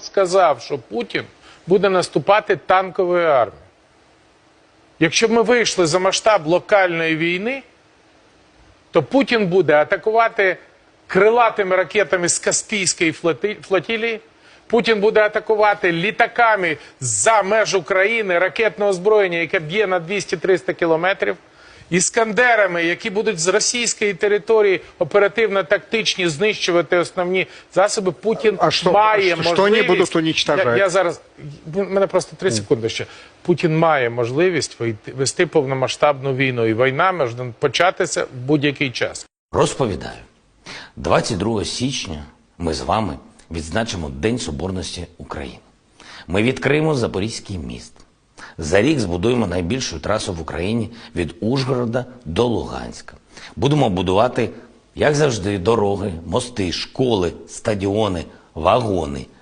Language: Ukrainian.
сказав, що Путін буде наступати танковою армією. Якщо ми вийшли за масштаб локальної війни, то Путін буде атакувати крилатими ракетами з Каспійської флотилії. Путін буде атакувати літаками за меж України ракетне озброєння, яке б'є на 200-300 кілометрів, іскандерами, які будуть з російської території оперативно-тактичні знищувати основні засоби. Путін А що- має що можливість... вони будуть уничтожати? Я, я зараз мене просто три секунди ще. Путін має можливість вийти- вести повномасштабну війну, і війна може початися в будь-який час. Розповідаю, 22 січня ми з вами відзначимо День Соборності України. Ми відкриємо Запорізький міст. За рік збудуємо найбільшу трасу в Україні від Ужгорода до Луганська. Будемо будувати, як завжди, дороги, мости, школи, стадіони, вагони –